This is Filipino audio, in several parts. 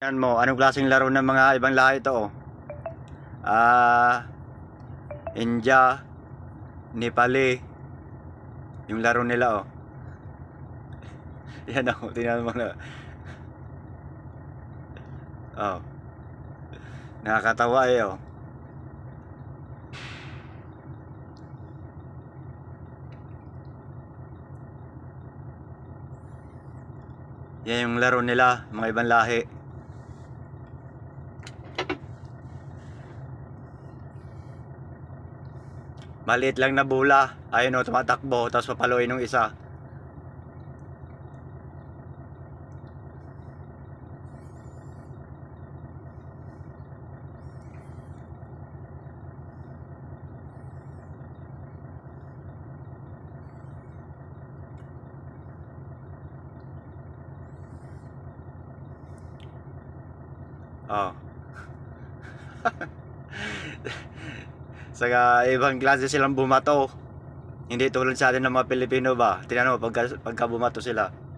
Yan mo, anong klaseng laro ng mga ibang lahi ito? oh? Ah, India, Nepali, yung laro nila oh. Yan oh, tingnan mo na. Oh. Nakakatawa eh oh. Yan yung laro nila, mga ibang lahi. Maliit lang na bula. Ayun o, tumatakbo. Tapos papaluin ng isa. Oh. Saka ibang klase silang bumato. Hindi tulad sa atin ng mga Pilipino ba? Tingnan mo pagka, pagka bumato sila.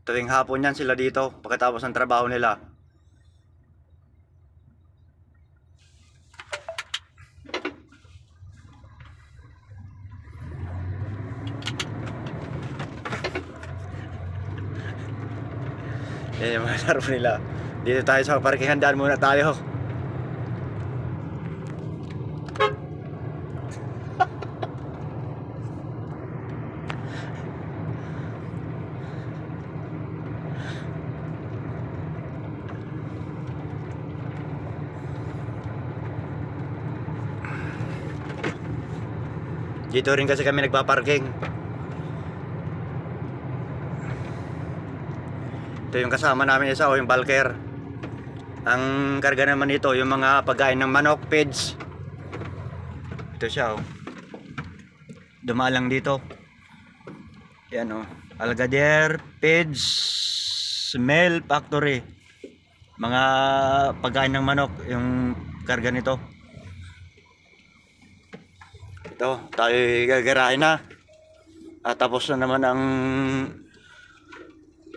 Tuwing hapon yan sila dito pagkatapos ng trabaho nila. Yan yung mga nila. Dito tayo sa parkingan, daan muna tayo. Dito rin kasi kami nagpaparking. Ito yung kasama namin isa o yung bulker. Ang karga naman nito yung mga pagkain ng manok, pigs. Ito siya oh. Dumalang dito. Yan oh. Algader, pigs, smell factory. Mga pagkain ng manok yung karga nito. Ito, tayo gagarahin na. At tapos na naman ang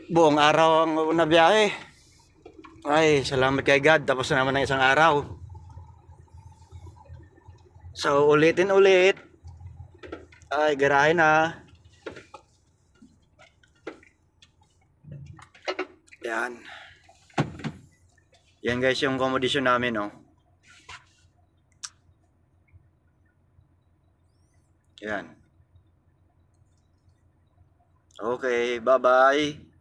buong araw ang una biyahe. Ay, salamat kay God. Tapos na naman ang isang araw. So, ulitin ulit. Ay, garahin na. Yan. Yan guys yung accommodation namin, oh. Yan. Okay, bye-bye.